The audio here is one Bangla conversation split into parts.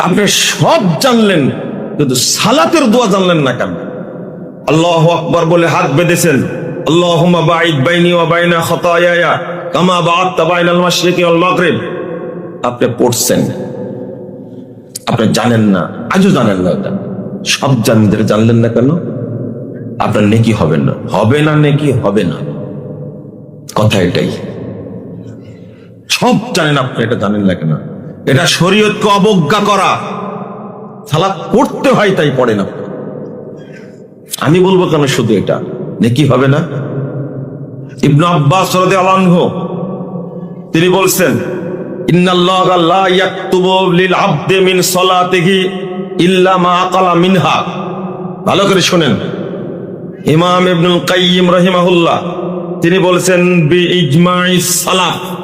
আপনি সব জানলেন, কিন্তু সালাতের দোয়া জানলেন না কেন? আল্লাহ আকবর বলে হাত বেঁধেছেন। পড়ছেন। আপনি জানেন না, আজও জানেন না জানলেন না কেন? আপনার নেকি হবে না। হবে না নেকি, হবে না। কথা এটাই। সব জানেন, আপনি এটা জানেন না কেন? এটা শরীয়তকে অবজ্ঞা করা। সালাত পড়তে হয়, তাই পড়ে না। আমি বলব কেন শুধু এটা? নেকি হবে না? ইবনু আব্বাস আনহু, তিনি বলছেন ভালো করে শুনেন। ইমাম ইবনুল কাইয়িম রাহিমাহুল্লাহ, তিনি বলছেন, বি ইজমাই সালাফ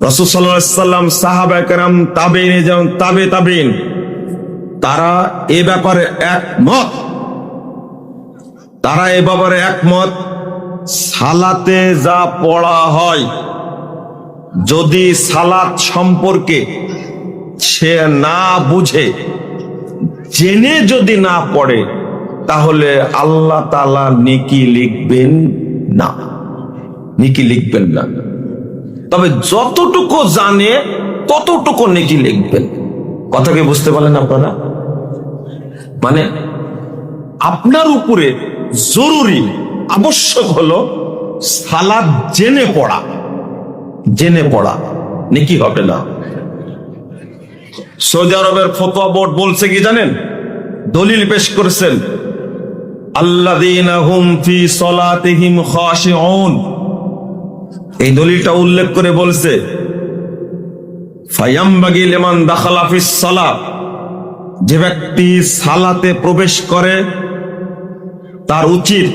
রসুল সাল্লাম সাহাব একরাম তাবেন যেমন তাবে তাবেন তারা এ ব্যাপারে একমত। তারা এ ব্যাপারে একমত, সালাতে যা পড়া হয়, যদি সালাত সম্পর্কে সে না বুঝে, জেনে যদি না পড়ে, তাহলে আল্লাহ তালা নিকি লিখবেন না। নিকি লিখবেন না। তবে যতটুকু জানে, ততটুকু নেকি লিখবেন। কথা কি বুঝতে পারলেন আপনারা? মানে আপনার উপরে জরুরি, আবশ্যক হলো সালাদ জেনে পড়া। জেনে পড়া, নেকি হবে না। সৌদি আরবের ফতোয়া বোর্ড বলছে কি জানেন? দলিল পেশ করেছেন, আল্লাযীনা হুম ফি সলাতিহিম খাশিউন এই দলিলটা উল্লেখ করে বলছে যে ব্যক্তি সালাতে প্রবেশ করে, তার উচিত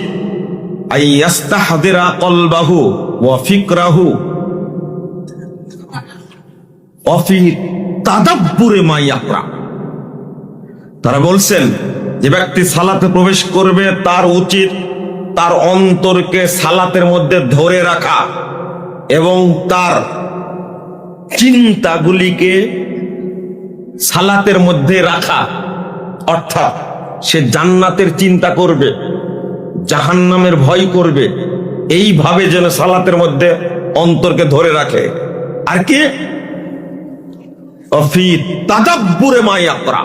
তারা বলছেন, যে ব্যক্তি সালাতে প্রবেশ করবে, তার উচিত তার অন্তরকে সালাতের মধ্যে ধরে রাখা। এবং তার চিন্তাগুলিকে সালাতের মধ্যে রাখা, অর্থাৎ সে জান্নাতের চিন্তা করবে, জাহান্নামের ভয় করবে, এইভাবে যেন সালাতের মধ্যে অন্তরকে ধরে রাখে। আর কি? তাদাব্বুরে মাইয়াকরা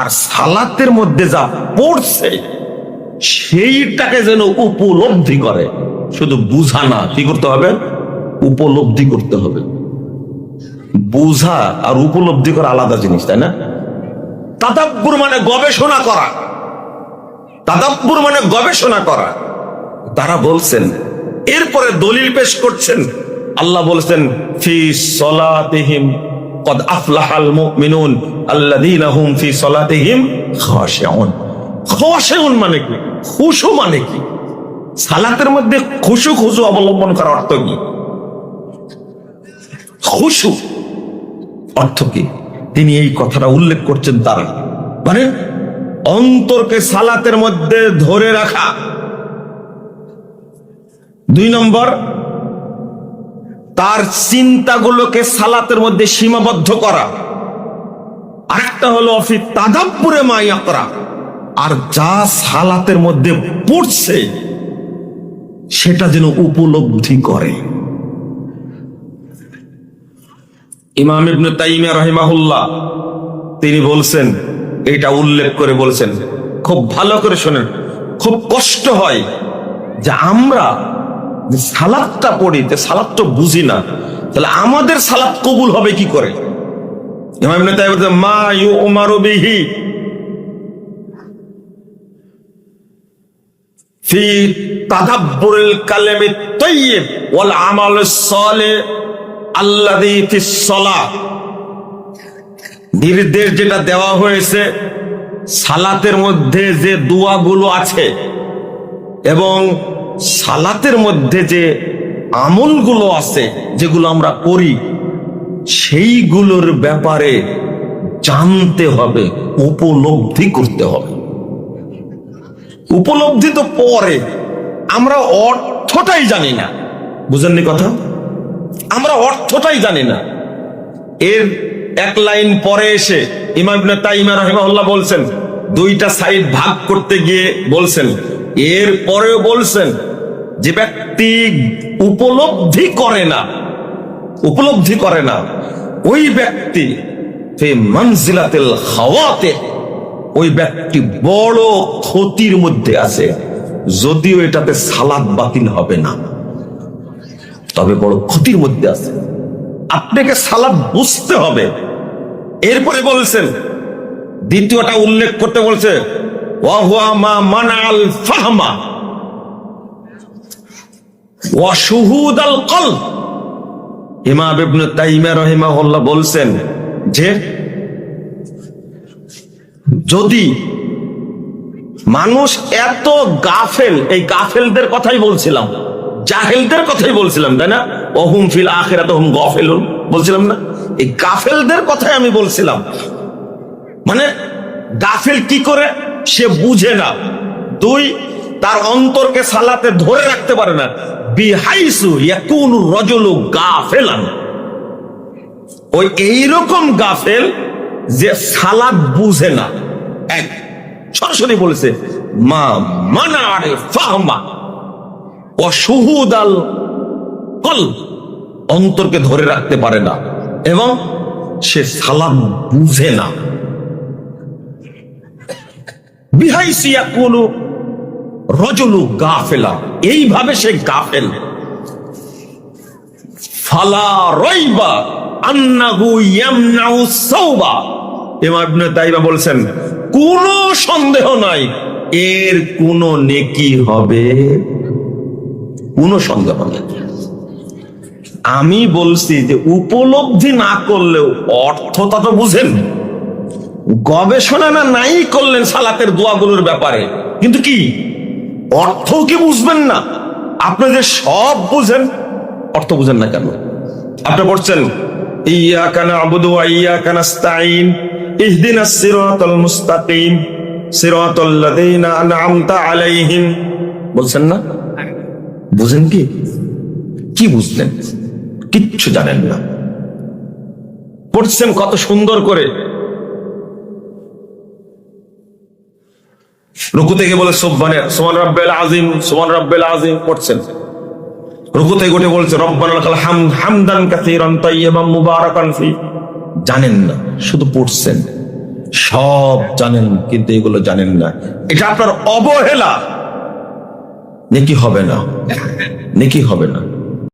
আর সালাতের মধ্যে যা পড়ছে, সেইটাকে যেন উপলব্ধি করে। শুধু বুঝা না, কি করতে হবে? উপলব্ধি করতে হবে। বুঝা আর উপলব্ধি করা আলাদা জিনিস, তাই না? তাদাব্বুর মানে গবেষণা করা। তাদাব্বুর মানে গবেষণা করা। তারা বলছেন, এরপরে দলিল পেশ করছেন। আল্লাহ বলছেন, ফি সলাতিহিম কদ আফলাহাল মুমিনুন আল্লাযীনা হুম ফি সলাতিহিম খাশিউন। খাশিউন মানে কি? খুশু মানে কি? সালাতের মধ্যে খুশু খুশু অবলম্বন করার অর্থ কি? খুশু। অর্থ কি? তিনি এই কথাটা উল্লেখ করছেন তারা মানে অন্তরকে সালাতের মধ্যে ধরে রাখা। দুই নম্বর, তার চিন্তাগুলোকে সালাতের মধ্যে সীমাবদ্ধ করা। আরেকটা হলো, অফি তাদাবপুরে করা আর যা সালাতের মধ্যে পড়ছে, সেটা যেন উপলব্ধি করে। ইমাম ইবনে তাইমিয়া রাহিমাহুল্লাহ, তিনি বলছেন এটা উল্লেখ করে বলছেন, খুব ভালো করে শোনেন, খুব কষ্ট হয় যে আমরা যে সালাদটা পড়ি, যে সালাদটা বুঝি না, তাহলে আমাদের সালাদ কবুল হবে কি করে? ইমাম ইবনে তাইমিয়া মা ইউমারু বিহি ফি তাদাব্বুরিল কালামি তাইয়্যিব ওয়াল আমালুস সালিহ আল্লাযী ফিস নির্দেশ যেটা দেওয়া হয়েছে, সালাতের মধ্যে যে দোয়াগুলো আছে এবং সালাতের মধ্যে যে আমলগুলো আছে, যেগুলো আমরা করি, সেইগুলোর ব্যাপারে জানতে হবে, উপলব্ধি করতে হবে। উপলব্ধি তো পরে, আমরা অর্থটাই জানি না। বুঝেননি কথা? আমরা অর্থটাই জানি না। এর এক লাইন পরে এসে ইমাম তাইমা রাহিমাহুল্লাহ বলছেন, দুইটা সাইড ভাগ করতে গিয়ে বলছেন, এর পরেও বলছেন যে ব্যক্তি উপলব্ধি করে না, উপলব্ধি করে না, ওই ব্যক্তি ফি মানজিলাতিল খাওয়াতে, ওই ব্যক্তি বড় ক্ষতির মধ্যে আছে, যদিও এটাতে সালাদ বাতিল হবে না। তবে বড় ক্ষতির মধ্যে আছে। আপনাকে সালাদ বুঝতে হবে। এরপরে বলছেন, দ্বিতীয়টা উল্লেখ করতে বলছে বলছেন যে, যদি মানুষ এত গাফেল, এই গাফেলদের কথাই বলছিলাম জাহেলদের কথাই বলছিলাম, তাই না? অহুম ফিল আখিরাত হুম গাফেলুন। বলছিলাম না? এই গাফেলদের কথাই আমি বলছিলাম। মানে গাফেল কি করে? সে বুঝে না। দুই, তার অন্তরকে সালাতে ধরে রাখতে পারে না। বিহাইসু ইয়াকুনু রজুলু গাফেলান। ওই এইরকম গাফেল যে সালাদ বুঝে না। এক, সরাসরি বলেছে, মা মানা আরে ফাহমা। অসুহুদাল কল, অন্তরকে ধরে রাখতে পারে না এবং সে সালাদ বুঝে না। বিহাইসিয়া কোন রজলু গাফেলা, এইভাবে সে গাফেল। ফালা রইবা আন্নাহু ইয়ামনাউ কোন সন্দেহ নাই, এর কোন নেকি হবে। কোন সন্দেহ নেই আমি বলছি যে উপলব্ধি না করলেও অর্থটা তো বুঝেন। গবেষণা না নাই করলেন সালাতের দোয়াগুলোর ব্যাপারে। কিন্তু কি? অর্থ কি বুঝবেন না? আপনি যে সব বুঝেন, অর্থ বুঝেন না কেন? আপনি পড়ছেন ইয়া কানা আবুদু ইয়া কানাস্তাইন ইহদিনাস সিরাতাল মুস্তাকিম, সিরাতাল লাযিনা আনআমতা আলাইহিম। বলছেন না? বুঝেন কি? কি বুঝলেন? কিচ্ছু জানেন না। পড়ছেন কত সুন্দর করে। রুকু থেকে বলে সোবানে সোমান রব্বেল আজিম সোমান রব্বেল আজিম পড়ছেন। রুকু থেকে উঠে বলছে রব্বান জানেন না, শুধু পড়ছেন। সব জানেন, কিন্তু এগুলো জানেন না। এটা আপনার অবহেলা। নেকি হবে না। নেকি হবে না।